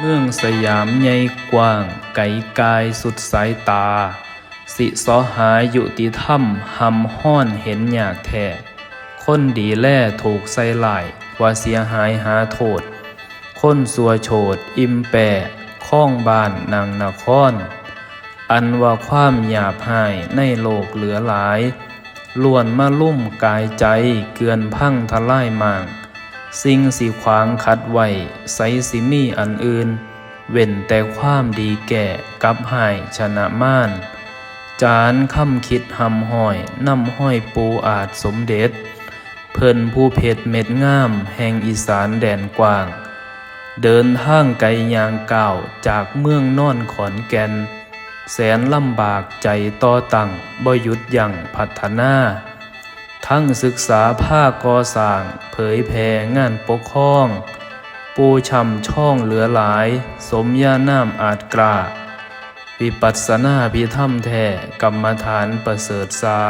เมืองสยามใหญ่กว้าง ไกลกายสุดสายตา สิสอหายุติธรรมหำห้อนเห็นอยากแท้คนดีแล่ถูกใส่หลายว่าเสียหายหาโทษ คนสัวโฉดอิมแปะข้องบ้านนางนคร อันว่าความหยาบหายในโลกเหลือหลายล้วนมาลุ่มกายใจเกือนพังทลายมาง สิ่งสีขวางคัดไว้ไสสิมีอันอื่น เว้นแต่ความดีแก่กับหายชนะม่าน จานคำคิดหำห้อยน้ำห้อยปูอาจสมเด็จ เพิ่นผู้เพชรเม็ดงาม แห่งอีสานแดนกว้าง เดินทางไกลยางเก่าจากเมืองนอนขอนแก่น แสนลำบากใจต่อตั้งบ่หยุดยั้งพัฒนา ทั้งศึกษาภาคก่อสร้าง เผยแผ่งานปกครอง ปูช่ำช่องเหลือหลาย สมญาน้ำอาจกล้าวิปัสสนาพิธรรมแท้กรรมฐานประเสริฐสา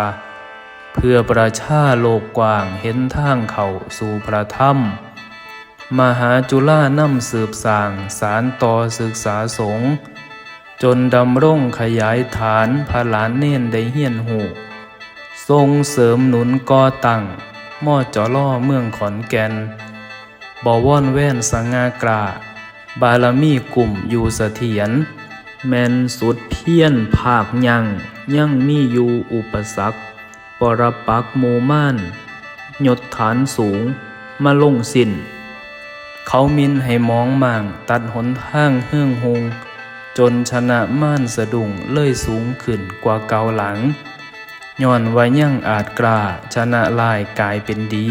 เพื่อประชาโลกกว้างเห็นทางเข้าสู่พระธรรม มหาจุฬานำสืบสางสารต่อศึกษาสงฆ์จนดำร่งขยายฐานพระหลานเน้นได้เฮียนหู ทรงเสริมหนุนก่อตั้งม่อจอล่อเมืองขอนแก่นบ่ว่อนแว่นสง่ากราบารมีกลุ่มอยู่เสถียรแม่นสุดเพียนภาคยังยังมีอยู่อุปสรรคปรปักษ์หมูม่านยศฐานสูง มาลงสิน้นเขามินให้มองม่างตัดหนทางเฮื่องหง จนชนะม่านสะดุ้งเลื่อยสูงขึ้นกว่าเกาหลัง ย้อนว่ายังอาจกล้าชนะลายกลายเป็นดี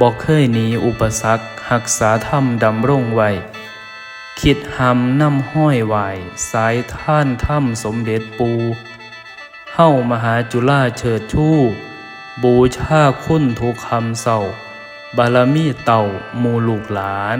บอกเคยหนีอุปสรรคหักษาธรรมดำรงไว้คิดหำนำห้อยไหวสายท่านถ้ำสมเด็จปูเฮ้ามหาจุฬาเฉิดชู่บูชาคุณทุกคำเศร้า บารมีเต่ามูลูกหลาน